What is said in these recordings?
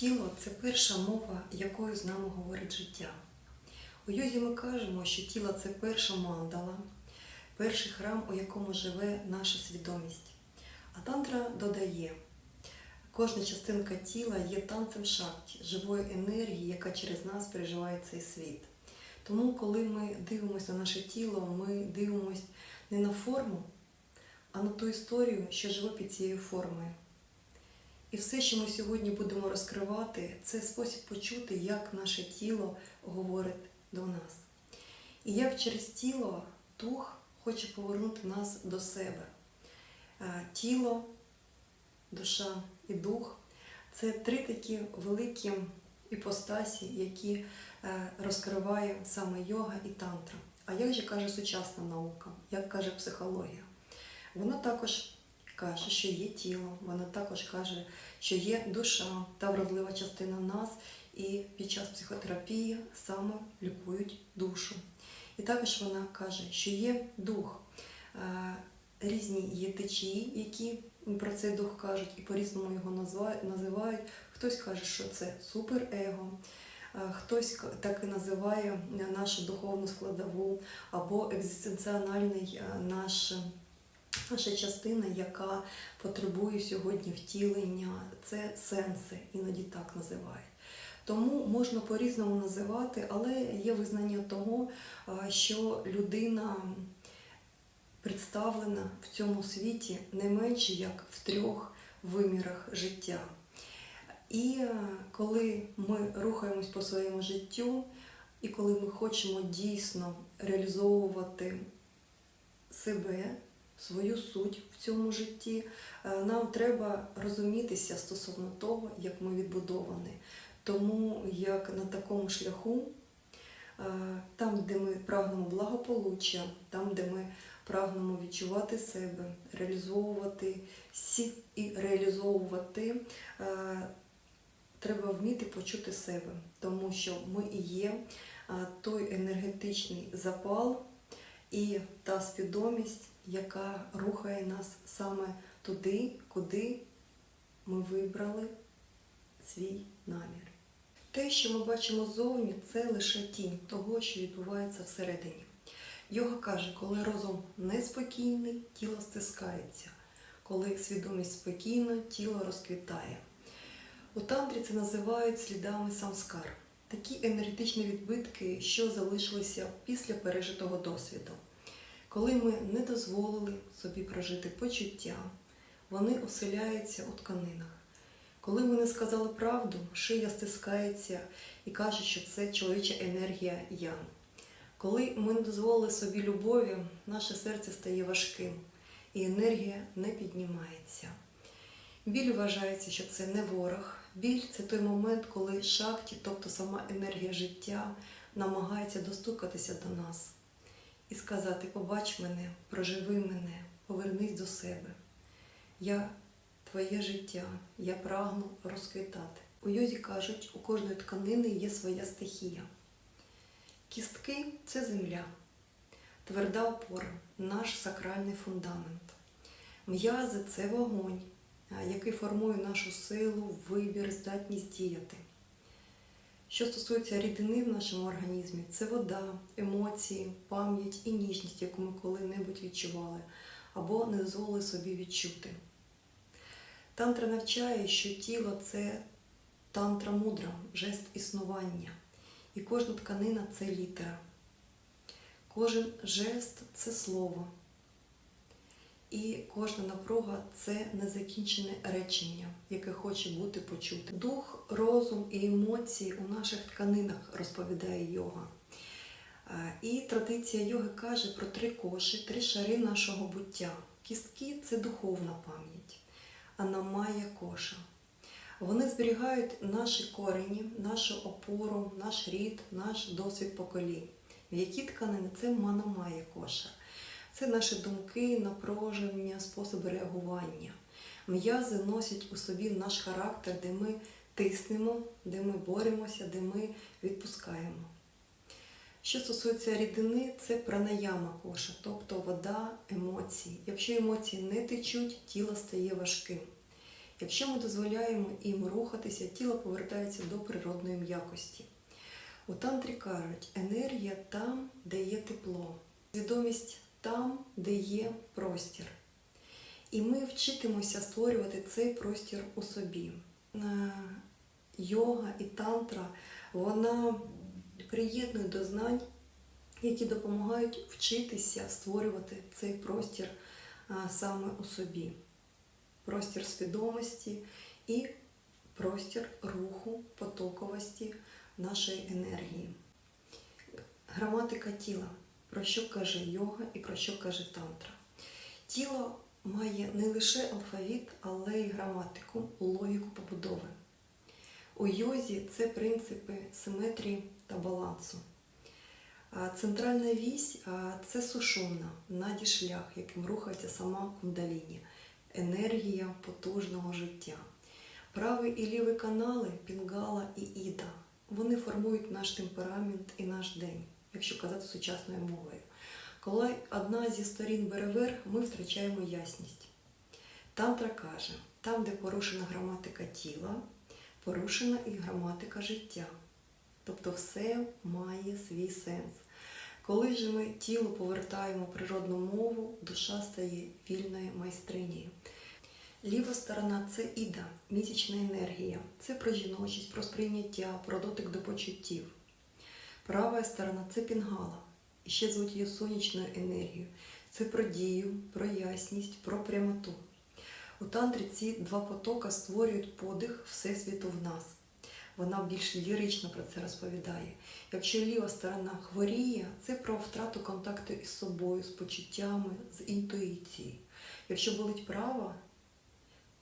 Тіло це перша мова, якою з нами говорить життя. У йозі ми кажемо, що тіло це перша мандала, перший храм, у якому живе наша свідомість. А тантра додає, кожна частинка тіла є танцем шакті, живої енергії, яка через нас переживає цей світ. Тому, коли ми дивимося на наше тіло, ми дивимося не на форму, а на ту історію, що живе під цією формою. І все, що ми сьогодні будемо розкривати, це спосіб почути, як наше тіло говорить до нас. І як через тіло дух хоче повернути нас до себе. Е, Тіло, душа і дух це три такі великі іпостасі, які е, розкриває саме йога і тантра. А як же каже сучасна наука, як каже психологія? Вона також каже, що є тіло, вона також каже, що є душа та вродлива частина нас, і під час психотерапії саме лікують душу. І також вона каже, що є дух. Е, Різні є течії, які про цей дух кажуть, і по-різному його називають. Хтось каже, що це суперего, е, хтось так і називає нашу духовну складову або екзистенціональний е, наш наша частина, яка потребує сьогодні втілення, це сенси, іноді так називають. Тому можна по-різному називати, але є визнання того, що людина представлена в цьому світі не менше як в трьох вимірах життя. І е, коли ми рухаємось по своєму життю, і коли ми хочемо дійсно реалізовувати себе, свою суть в цьому житті, е, нам треба розумітися стосовно того, як ми відбудовані. Тому як на такому шляху, е, там, де ми прагнемо благополуччя, там, де ми прагнемо відчувати себе, реалізовувати сі і реалізовувати, е, треба вміти почути себе, тому що ми і є той енергетичний запал і та свідомість, яка рухає нас саме туди, куди ми вибрали свій намір. Те, що ми бачимо ззовні, це лише тінь того, що відбувається всередині. Йога каже, коли розум неспокійний, тіло стискається. Коли свідомість спокійна, тіло розквітає. У тантрі це називають слідами самскар. Такі енергетичні відбитки, що залишилися після пережитого досвіду. Коли ми не дозволили собі прожити почуття, вони оселяються у тканинах. Коли ми не сказали правду, шия стискається і каже, що це чоловіча енергія ян. Коли ми не дозволили собі любові, наше серце стає важким і енергія не піднімається. Біль вважається, що це не ворог. Біль це той момент, коли шакті, тобто сама енергія життя, намагається достукатися до нас і сказати: побач мене, проживи мене, повернись до себе. Я твоє життя, я прагну розквітати. У йозі кажуть, у кожної тканини є своя стихія. Кістки це земля, тверда опора, наш сакральний фундамент. М'язи це вогонь, який формує нашу силу, вибір, здатність діяти. Що стосується рідини в нашому організмі, це вода, емоції, пам'ять і ніжність, яку ми коли-небудь відчували або не дозволили собі відчути. Тантра навчає, що тіло це тантра мудра, жест існування. І кожна тканина це літера. Кожен жест це слово. І кожна напруга це незакінчене речення, яке хоче бути почуте. Дух, розум і емоції у наших тканинах розповідає йога. Е, І традиція йоги каже про три коші, три шари нашого буття. Кістки це духовна пам'ять, а намая коша. Вони зберігають наші корені, нашу опору, наш рід, наш досвід поколінь. М'які тканини це манамая коша. Це наші думки, напруження, способи реагування. М'язи носять у собі наш характер, де ми тиснемо, де ми боремося, де ми відпускаємо. Що стосується рідини, це пранаяма коша, тобто вода, емоції. Якщо емоції не течуть, тіло стає важким. Якщо ми дозволяємо їм рухатися, тіло повертається до природної м'якості. У тантрі кажуть, енергія там, де є тепло, свідомість там, де є простір. І ми вчитимося створювати цей простір у собі. Е, Йога і тантра вона приєднує до знань, які допомагають вчитися створювати цей простір саме у собі. Простір свідомості і простір руху, потоковості нашої енергії. Граматика тіла. Про що каже йога і про що каже тантра? Тіло має не лише алфавіт, але й граматику, логіку побудови. У йозі це принципи симетрії та балансу. Центральна вісь це сушумна, надішлях, яким рухається сама кундаліні, енергія потужного життя. Правий і лівий канали пінгала і іда. Вони формують наш темперамент і наш день, якщо казати сучасною мовою. Коли одна зі сторін бере верх, ми втрачаємо ясність. Тантра каже, там, де порушена граматика тіла, порушена і граматика життя. Тобто все має свій сенс. Коли ж ми тіло повертаємо природну мову, душа стає вільною майстринею. Ліва сторона це іда, місячна енергія. Це про жіночість, про сприйняття, про дотик до почуттів. Права сторона це пінгала. Ще звуть її сонячною енергією. Це про дію, про ясність, про прямоту. У тантрі ці два потока створюють подих Всесвіту в нас. Вона більш лірично про це розповідає. Якщо ліва сторона хворіє, це про втрату контакту із собою, з почуттями, з інтуїцією. Якщо болить права,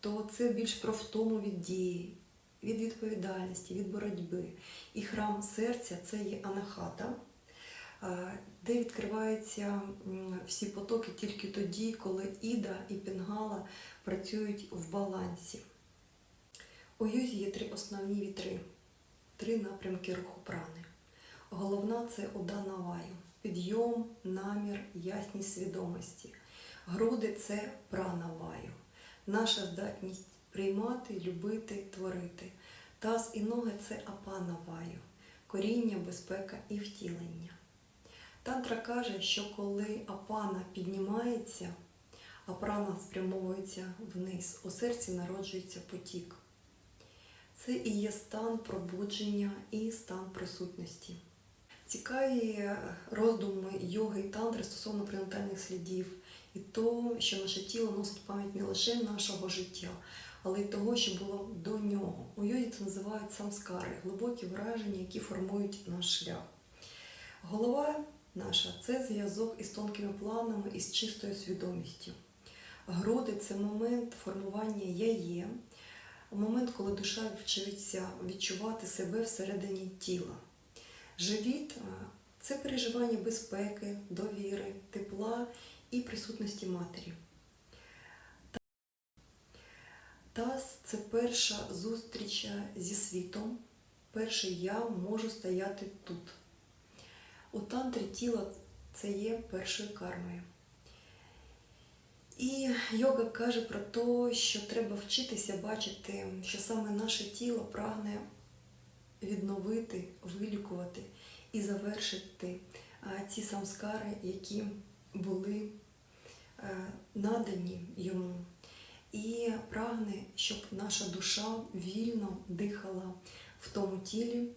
то це більш про втому від дії, від відповідальності, від боротьби. І храм серця це є анахата, де відкриваються всі потоки тільки тоді, коли Іда і Пінгала працюють в балансі. У юзі є три основні вітри, три напрямки руху прани. Головна це удана ваю, підйом, намір, ясність свідомості. Груди це прана ваю, наша здатність приймати, любити, творити. Таз і ноги це апана ваю, коріння, безпека і втілення. Тантра каже, що коли апана піднімається, а прана спрямовується вниз, у серці народжується потік. Це і є стан пробудження і стан присутності. Цікаві роздуми йоги і тантри стосовно пренатальних слідів і того, що наше тіло носить пам'ять не лише нашого життя, але й того, що було до нього. У йогі це називають самскари, глибокі враження, які формують наш шлях. Голова наша це зв'язок із тонкими планами, із чистою свідомістю. Груди це момент формування я є, момент, коли душа вчиться відчувати себе всередині тіла. Живіт це переживання безпеки, довіри, тепла і присутності матері. Таз це перша зустріч зі світом. Перше я можу стояти тут. У тантрі тіло це є першою кармою. І йога каже про те, що треба вчитися бачити, що саме наше тіло прагне відновити, вилікувати і завершити ці самскари, які були е, надані йому. І прагне, щоб наша душа вільно дихала в тому тілі,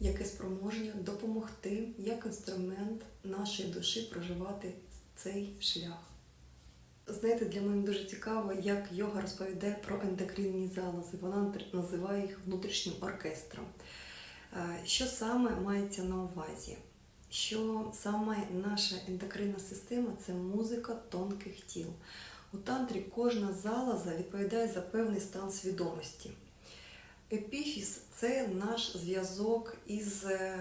яке спроможне допомогти як інструмент нашої душі проживати цей шлях. Знаєте, для мене дуже цікаво, як йога розповідає про ендокринні залози. Вона називає їх внутрішнім оркестром. Е, Що саме мається на увазі? Що саме наша ендокринна система це музика тонких тіл. У тантрі кожна залоза відповідає за певний стан свідомості. Епіфіз це наш зв'язок із е,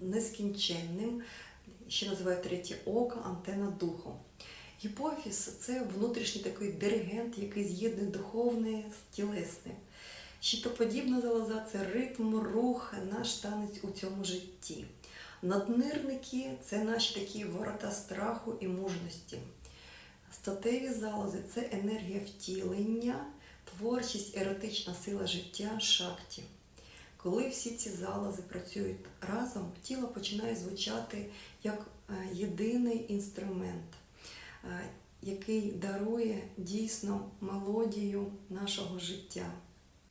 нескінченним, ще називають третє око, антенна духу. Гіпофіз це внутрішній такий диригент, який з'єднує духовне з тілесним. Щитоподібна залоза це ритм, рух, наш танець у цьому житті. Наднирники це наші такі ворота страху і мужності. Статеві залози це енергія втілення, творчість, еротична сила життя шакті. Коли всі ці залози працюють разом, тіло починає звучати як е, єдиний інструмент, е, який дарує дійсно мелодію нашого життя.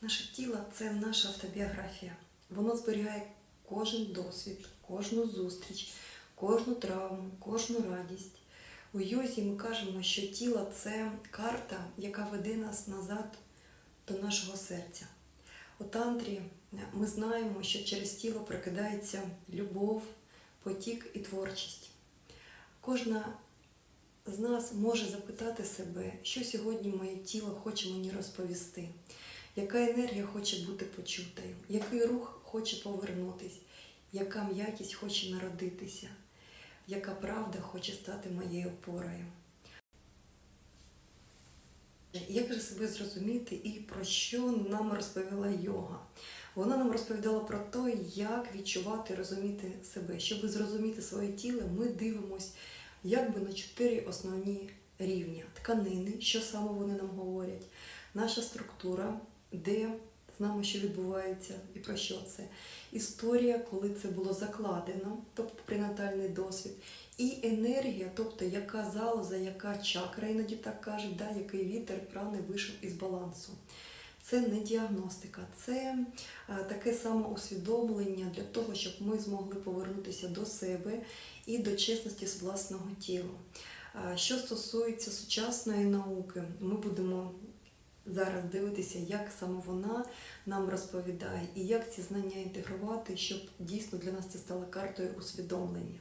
Наше тіло це наша автобіографія. Воно зберігає кожен досвід, кожну зустріч, кожну травму, кожну радість. У йозі ми кажемо, що тіло це карта, яка веде нас назад до нашого серця. У тантрі ми знаємо, що через тіло прокидається любов, потік і творчість. Кожна з нас може запитати себе, що сьогодні моє тіло хоче мені розповісти, яка енергія хоче бути почутою, який рух хоче повернутись, яка м'якість хоче народитися, яка правда хоче стати моєю опорою. Як же себе зрозуміти і про що нам розповіла йога? Вона нам розповідала про те, як відчувати, розуміти себе. Щоб зрозуміти своє тіло, ми дивимося якби на чотири основні рівні: тканини, що саме вони нам говорять, наша структура, де з нами що відбувається і про що це. Історія, коли це було закладено, тобто пренатальний досвід, і енергія, тобто яка залоза, яка чакра, іноді так кажуть, да, який вітер прани вийшов із балансу. Це не діагностика, це таке самоусвідомлення для того, щоб ми змогли повернутися до себе і до чесності з власного тіла. Що стосується сучасної науки, ми будемо зараз дивитися, як саме вона нам розповідає і як ці знання інтегрувати, щоб дійсно для нас це стало картою усвідомлення.